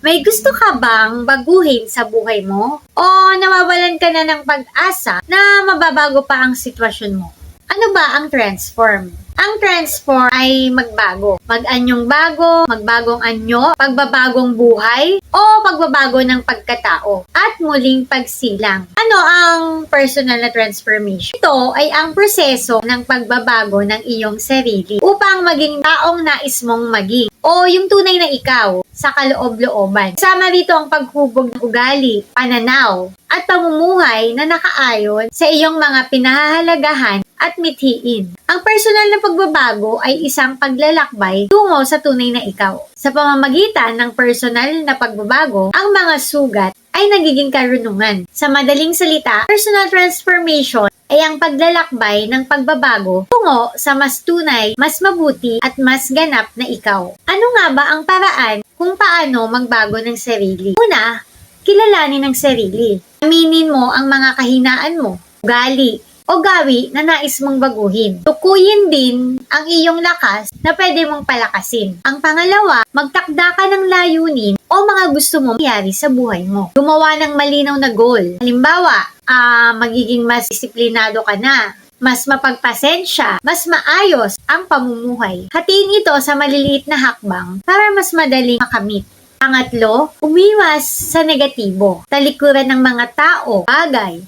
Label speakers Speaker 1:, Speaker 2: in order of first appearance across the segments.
Speaker 1: May gusto ka bang baguhin sa buhay mo? O nawawalan ka na ng pag-asa na mababago pa ang sitwasyon mo? Ano ba ang transform? Ang transform ay magbago. Mag-anyong bago, magbagong anyo, pagbabagong buhay, o pagbabago ng pagkatao, at muling pagsilang. Ano ang personal na transformation? Ito ay ang proseso ng pagbabago ng iyong sarili upang maging taong nais mong maging o yung tunay na ikaw sa kaloob-looban. Sama rito ang paghubog ng ugali, pananaw, at pamumuhay na nakaayon sa iyong mga pinahahalagahan at mithiin. Ang personal na pagbabago ay isang paglalakbay tungo sa tunay na ikaw. Sa pamamagitan ng personal na pagbabago, ang mga sugat ay nagiging karunungan. Sa madaling salita, personal transformation ay ang paglalakbay ng pagbabago tungo sa mas tunay, mas mabuti at mas ganap na ikaw. Ano nga ba ang paraan kung paano magbago ng sarili? Una, kilalanin ang sarili. Aminin mo ang mga kahinaan mo, ugali, o gawi na nais mong baguhin. Tukuyin din ang iyong lakas na pwede mong palakasin. Ang pangalawa, magtakda ka ng layunin o mga gusto mong mangyari sa buhay mo. Gumawa ng malinaw na goal. Halimbawa, ah, magiging mas disiplinado ka na, mas mapagpasensya, mas maayos ang pamumuhay. Hatiin ito sa maliliit na hakbang para mas madaling makamit. Pangatlo, umiwas sa negatibo. Talikuran ng mga tao, bagay,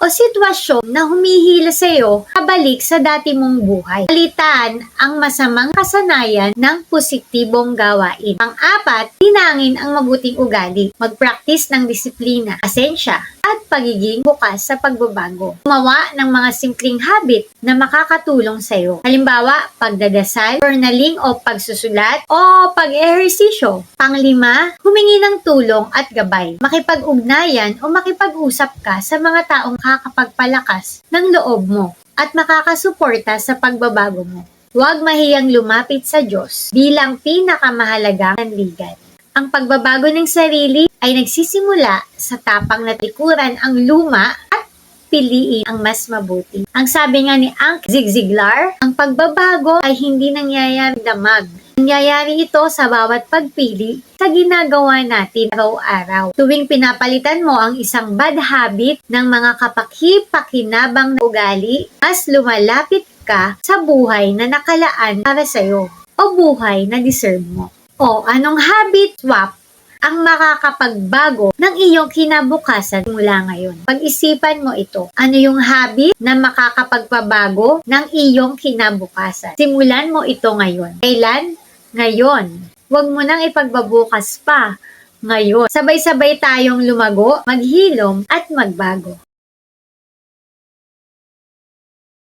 Speaker 1: o sitwasyon na humihila sa iyo kabalik sa dati mong buhay. Palitan ang masamang kasanayan ng positibong gawain. Pang-apat, tinangin ang mabuting ugali. Mag-practice ng disiplina, asensya, at pagiging bukas sa pagbabago. Gumawa ng mga simpleng habit na makakatulong sa iyo. Halimbawa, pagdadasal, journaling o pagsusulat, o pag-ehersisyo. Panglima, humingi ng tulong at gabay. Makipag-ugnayan o makipag-usap ka sa mga taong kakapagpalakas ng loob mo at makakasuporta sa pagbabago mo. Huwag mahiyang lumapit sa Diyos bilang pinakamahalagang nanligan. Ang pagbabago ng sarili ay nagsisimula sa tapang na tikuran ang luma at piliin ang mas mabuti. Ang sabi nga ni Ank Zig Ziglar, ang pagbabago ay hindi nangyayari damag. Nangyayari ito sa bawat pagpili sa ginagawa natin araw-araw. Tuwing pinapalitan mo ang isang bad habit ng mga kapaki-pakinabang na ugali, mas lumalapit ka sa buhay na nakalaan para sa'yo o buhay na deserve mo. O anong habit swap ang makakapagbago ng iyong kinabukasan mula ngayon. Pag-isipan mo ito. Ano yung habit na makakapagpabago ng iyong kinabukasan? Simulan mo ito ngayon. Kailan? Ngayon. Huwag mo nang ipagbabukas pa. Ngayon. Sabay-sabay tayong lumago, maghilom, at magbago.